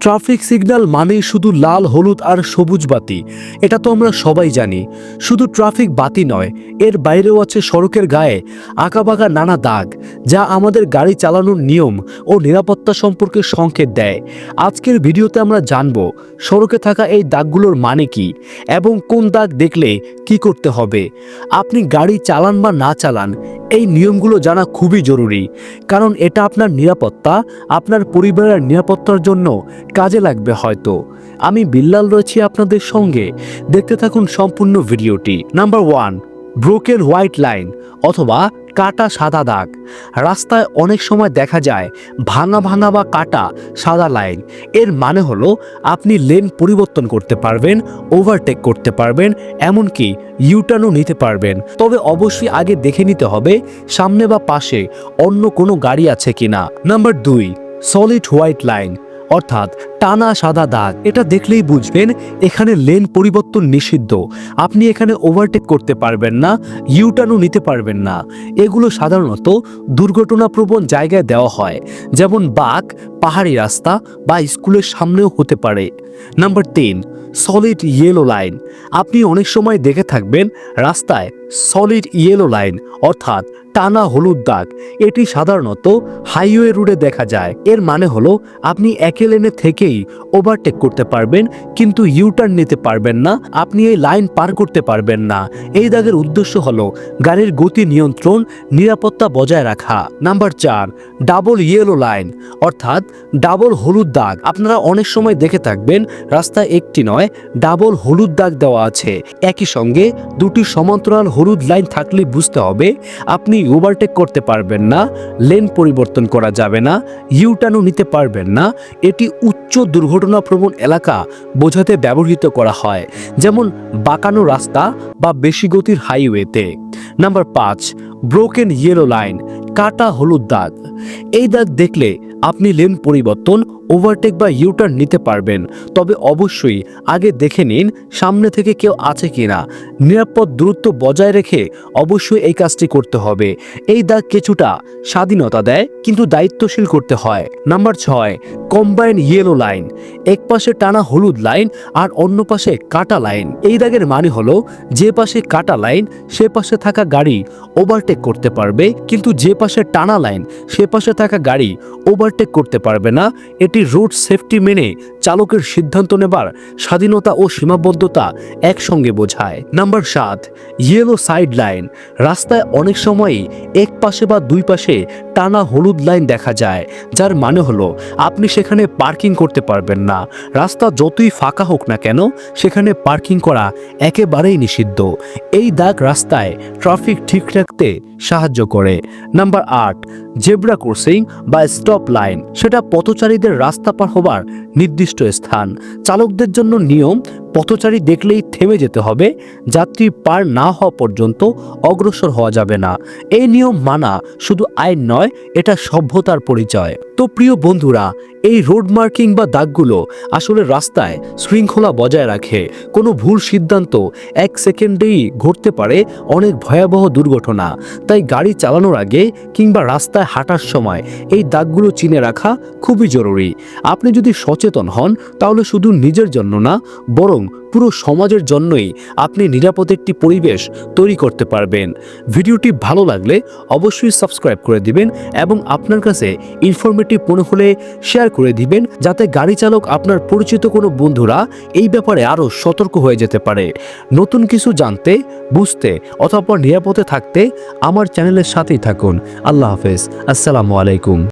Traffic signal মানেই শুধু লাল, হলুদ আর সবুজ বাতি। এটা তো আমরা সবাই জানি। শুধু ট্রাফিক বাতি নয়, এর বাইরেও আছে সড়কের গায়ে আঁকাবাঁকা নানা দাগ, যা আমাদের গাড়ি চালানোর নিয়ম ও নিরাপত্তা সম্পর্কে সংকেত দেয়। আজকের ভিডিওতে আমরা জানব, সড়কে থাকা এই দাগগুলোর মানে কি এবং কোন দাগ দেখলে কি করতে হবে। আপনি গাড়ি চালান বা না চালান এই নিয়মগুলো জানা খুবই জরুরি, কারণ এটা আপনার নিরাপত্তা, আপনার পরিবারের নিরাপত্তার জন্য কাজে লাগবে হয়তো। আমি বিল্লাল রয়েছি আপনাদের সঙ্গে। দেখতে থাকুন সম্পূর্ণ ভিডিওটি। Number one, broken white line, অথবা কাটা সাদা দাগ। রাস্তায় অনেক সময় দেখা যায় ভাঙা ভাঙা বা কাটা সাদা লাইন। এর মানে হলো আপনি লেন পরিবর্তন করতে পারবেন, ওভারটেক করতে পারবেন, এমনকি ইউটার্নও নিতে পারবেন। তবে অবশ্যই আগে দেখে নিতে হবে সামনে বা পাশে অন্য কোনো গাড়ি আছে কিনা। নাম্বার দুই সলিড হোয়াইট লাইন অর্থাৎ টানা সাদা দাগ। এটা দেখলেই বুঝবেন এখানে লেন পরিবর্তন নিষিদ্ধ। আপনি এখানে ওভারটেক করতে পারবেন না ইউটার্নও নিতে পারবেন না। এগুলো সাধারণত দুর্ঘটনাপ্রবণ জায়গায় দেওয়া হয়। যেমন বাঘ, পাহাড়ি রাস্তা বা স্কুলের সামনেও হতে পারে। নাম্বার তিন সলিড ইয়েলো লাইন আপনি অনেক সময় দেখে থাকবেন রাস্তায় সলিড ইয়েলো লাইন অর্থাৎ টানা হলুদ দাগ। এটি সাধারণত হাইওয়ে রোডে দেখা যায়। এর মানে হলো আপনি একে লেনে থেকেই ওভারটেক করতে পারবেন, কিন্তু ইউটার্ন নিতে পারবেন না, আপনি এই লাইন পার করতে পারবেন না। এই দাগের উদ্দেশ্য হলো গাড়ির গতি নিয়ন্ত্রণ, নিরাপত্তা বজায় রাখা। নাম্বার চার ডাবল ইয়েলো লাইন অর্থাৎ ডাবল হলুদ দাগ। আপনারা অনেক সময় দেখে থাকবেন রাস্তায় একটি নয় ডাবল হলুদ দাগ দেওয়া আছে। একই সঙ্গে দুটি সমান্তরাল হলুদ লাইন থাকলে বুঝতে হবে, আপনি ওভারটেক করতে পারবেন না লেন পরিবর্তন করা যাবে না ইউটার্নও নিতে পারবেন না। এটি উচ্চ দুর্ঘটনাপ্রবণ এলাকা বোঝাতে ব্যবহৃত করা হয়, যেমন বাঁকানো রাস্তা বা বেশি গতির হাইওয়েতে। নাম্বার পাঁচ, ব্রোকেন ইয়েলো লাইন, কাটা হলুদ দাগ। এই দাগ দেখলে আপনি লেন পরিবর্তন ওভারটেক বা ইউটার্ন নিতে পারবেন। তবে অবশ্যই আগে দেখে নিন সামনে থেকে কেউ আছে কিনা। নিরাপদ দূরত্ব বজায় রেখে অবশ্যই এই কাজটি করতে হবে। এই দাগ কিছুটা স্বাধীনতা দেয়, কিন্তু দায়িত্বশীল করতে হয়। নাম্বার ছয়, কম্বাইন ইয়েলো লাইন। এক পাশে টানা হলুদ লাইন আর অন্য পাশে কাটা লাইন। এই দাগের মানে হলো যে পাশে কাটা লাইন, সে পাশে থাকা গাড়ি ওভারটেক করতে পারবে, কিন্তু যে পাশে টানা লাইন, সে পাশে থাকা গাড়ি ওভারটেক করতে পারবে না। এটি রোড সেফটি মেনে চালকের সিদ্ধান্ত নেবার স্বাধীনতা ও সীমাবদ্ধতা একসঙ্গে বোঝায়। নাম্বার সাত ইয়েলো সাইড লাইন রাস্তায় অনেক সময়ই এক পাশে বা দুই পাশে টানা হলুদ লাইন দেখা যায়, যার মানে হলো আপনি সেখানে পার্কিং করতে পারবেন না। রাস্তা যতই ফাঁকা হোক না কেন, সেখানে পার্কিং করা একেবারেই নিষিদ্ধ। এই দাগ রাস্তায় ট্রাফিক ঠিক রাখতে সাহায্য করে। নাম্বার আট জেব্রা ক্রসিং বা স্টপ লাইন সেটা পথচারীদের রাস্তা পার হবার নির্দিষ্ট স্থান। চালকদের জন্য নিয়ম পথচারী দেখলেই থেমে যেতে হবে, যাত্রী পার না হওয়া পর্যন্ত অগ্রসর হওয়া যাবে না। এই নিয়ম মানা শুধু আইন নয়, এটা সভ্যতার পরিচয়। তো প্রিয় বন্ধুরা, এই রোড মার্কিং বা দাগগুলো আসলে রাস্তায় শৃঙ্খলা বজায় রাখে। কোনো ভুল সিদ্ধান্ত এক সেকেন্ডেই ঘটতে পারে অনেক ভয়াবহ দুর্ঘটনা। তাই গাড়ি চালানোর আগে কিংবা রাস্তায় হাঁটার সময় এই দাগগুলো চিনে রাখা খুবই জরুরি। আপনি যদি সচেতন হন, তাহলে শুধু নিজের জন্য না বরং পুরো সমাজের জন্যই আপনি নিরাপদ একটি পরিবেশ তৈরি করতে পারবেন। ভিডিওটি ভালো লাগলে অবশ্যই সাবস্ক্রাইব করে দিবেন এবং আপনার কাছে ইনফরমেটিভ মনে হলে শেয়ার করে দিবেন, যাতে গাড়ি চালক আপনার পরিচিত কোনো বন্ধুরা এই ব্যাপারে আরও সতর্ক হয়ে যেতে পারে। নতুন কিছু জানতে, বুঝতে অথবা নিরাপদে থাকতে আমার চ্যানেলের সাথেই থাকুন। আল্লাহ হাফেজ। আসসালামু আলাইকুম।